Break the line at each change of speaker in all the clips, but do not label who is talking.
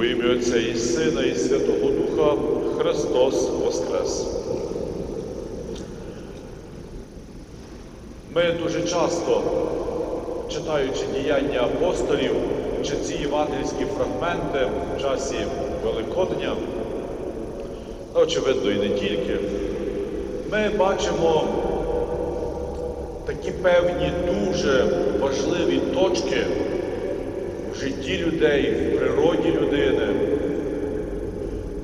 У ім'я Отця і Сина, і Святого Духа Христос Воскрес. Ми дуже часто, читаючи діяння апостолів, чи ці євангельські фрагменти в часі Великодня, очевидно, і не тільки, ми бачимо такі певні дуже важливі точки житті людей, в природі людини,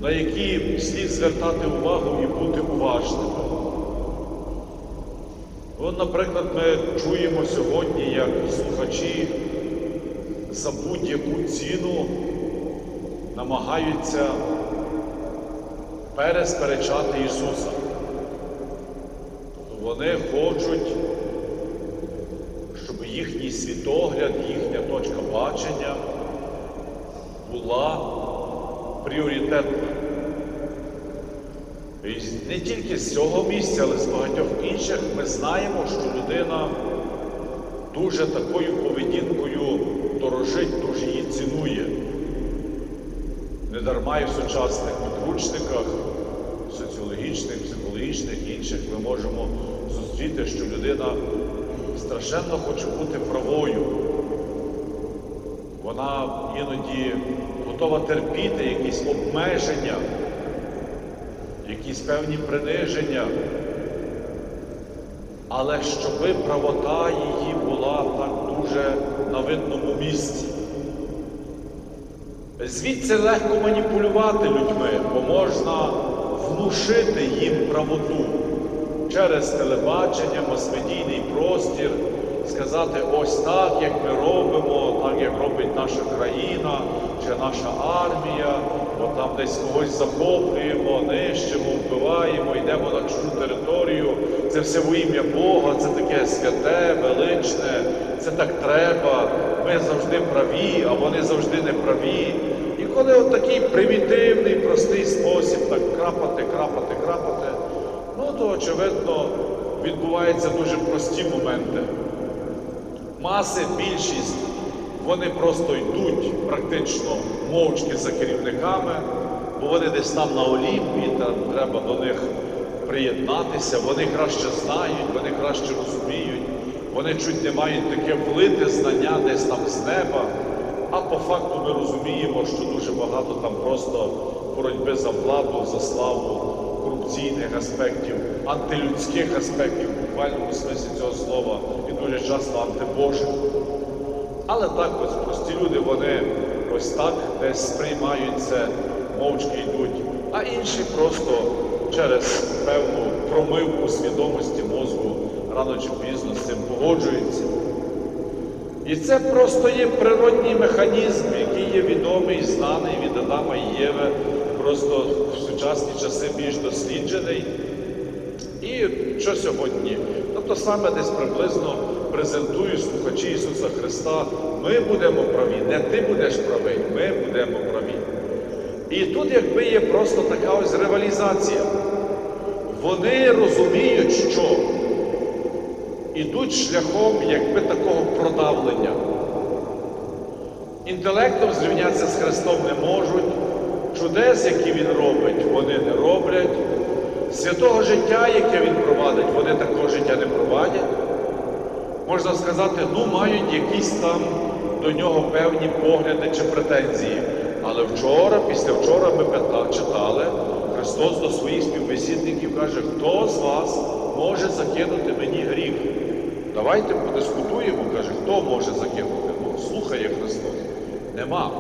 на які слід звертати увагу і бути уважними. От, наприклад, ми чуємо сьогодні, як слухачі за будь-яку ціну намагаються пересперечати Ісуса. Тобто вони хочуть щоб їхній світогляд, їхня бачення була пріоритетна. І не тільки з цього місця, але з багатьох інших ми знаємо, що людина дуже такою поведінкою дорожить, дуже її цінує. Недарма і в сучасних підручниках, соціологічних, психологічних інших ми можемо зустріти, що людина страшенно хоче бути правою. Вона іноді готова терпіти якісь обмеження, якісь певні приниження, але щоби правота її була так дуже на видному місці. Звідси легко маніпулювати людьми, бо можна внушити їм правоту через телебачення, масмедійний простір, сказати ось так, як ми робимо, так як робить наша країна чи наша армія, бо там десь когось захоплюємо, нищимо, вбиваємо, йдемо на чужу територію. Це все в ім'я Бога, це таке святе, величне, це так треба. Ми завжди праві, а вони завжди не праві. І коли от такий примітивний, простий спосіб так крапати, крапати, крапати. Ну, то, очевидно, відбуваються дуже прості моменти. Маси, більшість, вони просто йдуть практично мовчки за керівниками, бо вони десь там на Олімпі, там треба до них приєднатися, вони краще знають, вони краще розуміють, вони чуть не мають таке влите знання десь там з неба. А по факту ми розуміємо, що дуже багато там просто боротьби за владу, за славу корупційних аспектів, антилюдських аспектів, в буквальному смислі цього слова, дуже часто антибожих. Але так ось прості люди, вони ось так десь сприймають це, мовчки йдуть, а інші просто через певну промивку свідомості мозку рано чи пізно з цим погоджуються. І це просто є природній механізм, який є відомий, знаний від Адама і Єви, просто в сучасні часи більш досліджений. І що сьогодні? Тобто саме десь приблизно презентую слухачі Ісуса Христа, ми будемо праві, не ти будеш правий, ми будемо праві. І тут якби є просто така ось ревалізація. Вони розуміють, що ідуть шляхом якби такого продавлення. Інтелектом зрівнятися з Христом не можуть, чудес, які Він робить, вони не роблять. Святого життя, яке Він провадить, вони такого життя не провадять. Можна сказати, ну мають якісь там до нього певні погляди чи претензії. Але вчора, після вчора ми читали, Христос до своїх співбесідників каже, хто з вас може закинути мені гріх? Давайте подискутуємо, каже, хто може закинути? Ну, слухає Христос. Нема.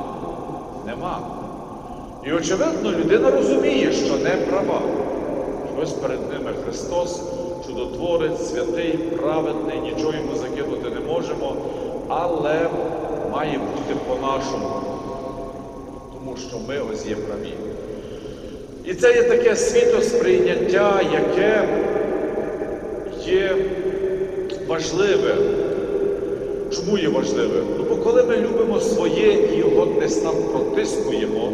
Нема. І очевидно, людина розуміє, що не права. Ось перед ними Христос, чудотворець, святий, праведний, нічого йому закинути не можемо, але має бути по-нашому, тому що ми ось є праві. І це є таке світосприйняття, яке є важливе. Чому є важливе? Ну, бо коли ми любимо своє і його десь там протискуємо,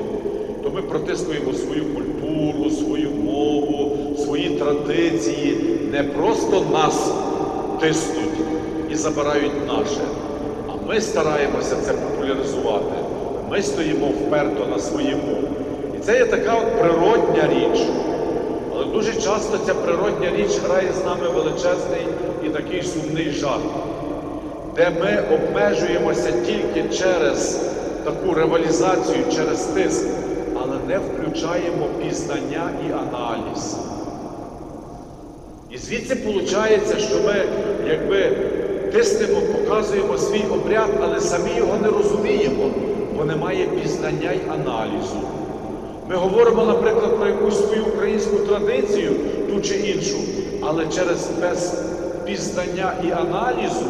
то ми протискуємо свою культуру, свою мову, свої традиції. Не просто нас тиснуть і забирають наше, а ми стараємося це популяризувати. ми стоїмо вперто на своєму. І це є така от природня річ. Але дуже часто ця природня річ грає з нами величезний і такий сумний жарт, де ми обмежуємося тільки через таку ревалізацію, через тиск, але не включаємо пізнання і аналіз. І звідси виходить, що ми якби тиснемо, показуємо свій обряд, але самі його не розуміємо, бо немає пізнання й аналізу. Ми говоримо, наприклад, про якусь свою українську традицію, ту чи іншу, але через без пізнання і аналізу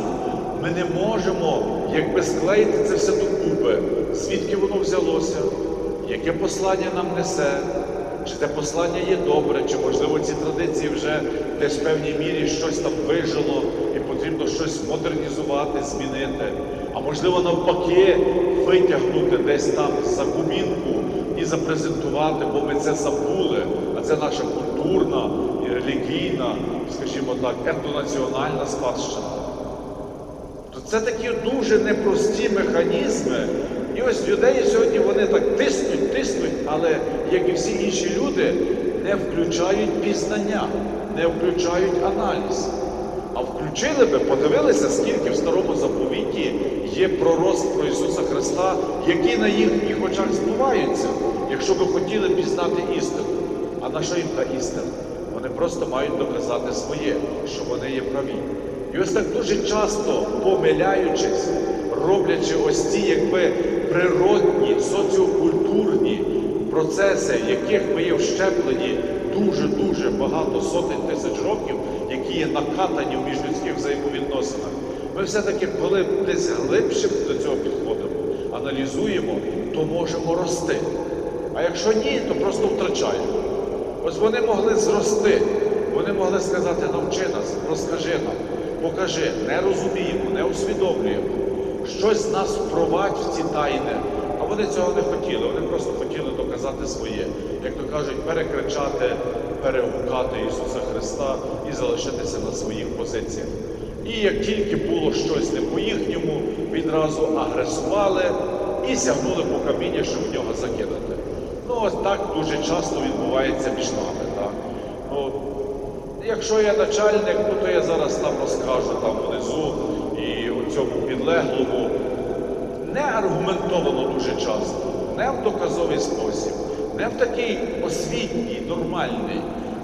ми не можемо якби склеїти це все докупи, звідки воно взялося, яке послання нам несе, чи те послання є добре, чи можливо ці традиції вже десь в певній мірі щось там вижило і потрібно щось модернізувати, змінити. А можливо, навпаки, витягнути десь там за кумінку і запрезентувати, бо ми це забули. А це наша культурна і релігійна, скажімо так, етнонаціональна спадщина. То це такі дуже непрості механізми. І ось юдеї сьогодні вони так тиснуть, тиснуть, але як і всі інші люди, не включають пізнання, не включають аналіз. А включили би, подивилися, скільки в старому заповіті є пророцтв про Ісуса Христа, які на їхніх очах збуваються, якщо би хотіли пізнати істину. А на що їм та істина? Вони просто мають доказати своє, що вони є праві. І ось так дуже часто, помиляючись, роблячи ось ці якби природні, соціокультурні процеси, яких ми є вщеплені дуже-дуже багато сотень тисяч років, які є накатані в міжлюдських взаємовідносинах, ми все-таки, коли десь глибше до цього підходимо, аналізуємо, то можемо рости. А якщо ні, то просто втрачаємо. Ось вони могли зрости, вони могли сказати, навчи нас, розкажи нам, покажи, не розуміємо, не усвідомлюємо. Щось нас впровадь в ці тайни. А вони цього не хотіли, вони просто хотіли доказати своє, як то кажуть, перекричати, перегукати Ісуса Христа і залишитися на своїх позиціях. І як тільки було щось не по-їхньому, відразу агресували і сягнули по каміння, щоб в нього закидати. Ну, ось так дуже часто відбувається між нами. Так? Ну, якщо я начальник, ну, то я зараз там розкажу там внизу і у цьому підлеглому. Не аргументовано дуже часто, не в доказовий спосіб, не в такий освітній, нормальний,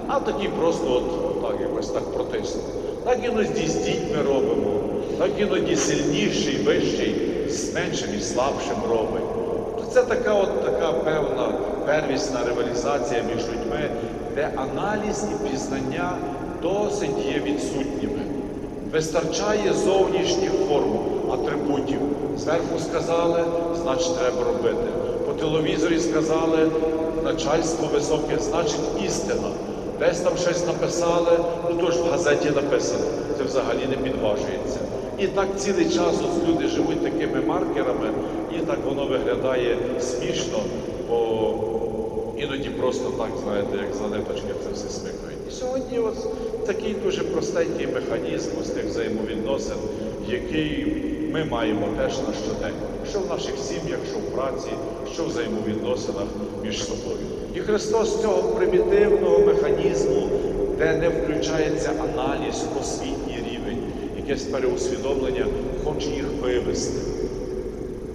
а такий просто от, так, якось так протиснути. Так іноді з дітьми робимо, так іноді сильніший, вищий, з меншим і слабшим робить. Це така от така певна первісна ревалізація між людьми, де аналіз і пізнання досить є відсутніми. Вистачає зовнішніх форм, атрибутів. Зверху сказали, значить треба робити. Телевізорі сказали, начальство високе, значить істина. Десь там щось написали, ну то ж в газеті написано, це взагалі не підважується. І так цілий час ось люди живуть такими маркерами, і так воно виглядає смішно, бо іноді просто так, знаєте, як за ниточки це все смикають. І сьогодні ось такий дуже простенький механізм ось тих взаємовідносин, який ми маємо теж на щодень, що в наших сім'ях, що в праці, що в взаємовідносинах між собою. І Христос цього примітивного механізму, де не включається аналіз, освітній рівень, якесь переусвідомлення, хоче їх вивести.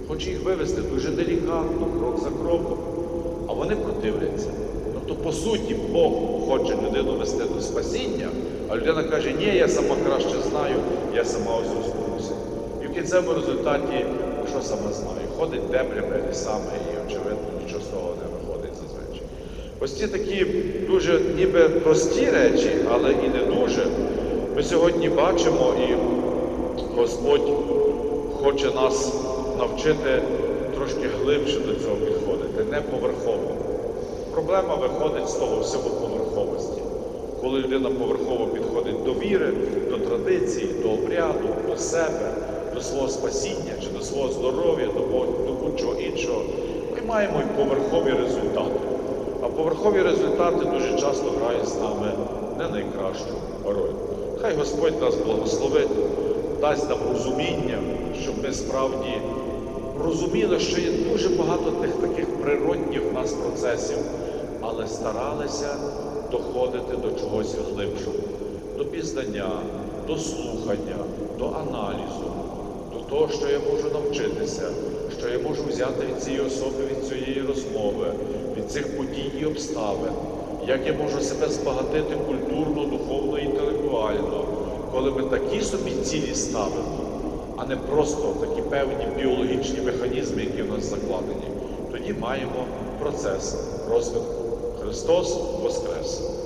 Хоче їх вивести дуже делікатно, крок за кроком, а вони противляться. Тобто, по суті, Бог хоче людину вести до спасіння, а людина каже, ні, я сама краще знаю, я сама ось розберуся. І в кінцевому результаті, що сама знаю, ходить темрями лісами і, очевидно, нічого з того не виходить зазвичай. Ось ці такі дуже ніби прості речі, але і не дуже. Ми сьогодні бачимо, і Господь хоче нас навчити трошки глибше до цього підходити, не поверхово. Проблема виходить з того всього поверховості. Коли людина поверхово підходить до віри, до традиції, до обряду, до себе, до свого спасіння чи до свого здоров'я, до, будь-чого іншого, ми маємо і поверхові результати. А поверхові результати дуже часто грають з нами не найкращу роль. Хай Господь нас благословить, дасть нам розуміння, щоб ми справді розуміли, що є дуже багато тих таких природних в нас процесів, але старалися доходити до чогось глибшого, до пізнання, до слухання, до аналізу, того, що я можу навчитися, що я можу взяти від цієї особи, від цієї розмови, від цих подій і обставин, як я можу себе збагатити культурно, духовно, інтелектуально, коли ми такі собі цілі ставимо, а не просто такі певні біологічні механізми, які в нас закладені, тоді маємо процес розвитку. Христос Воскрес!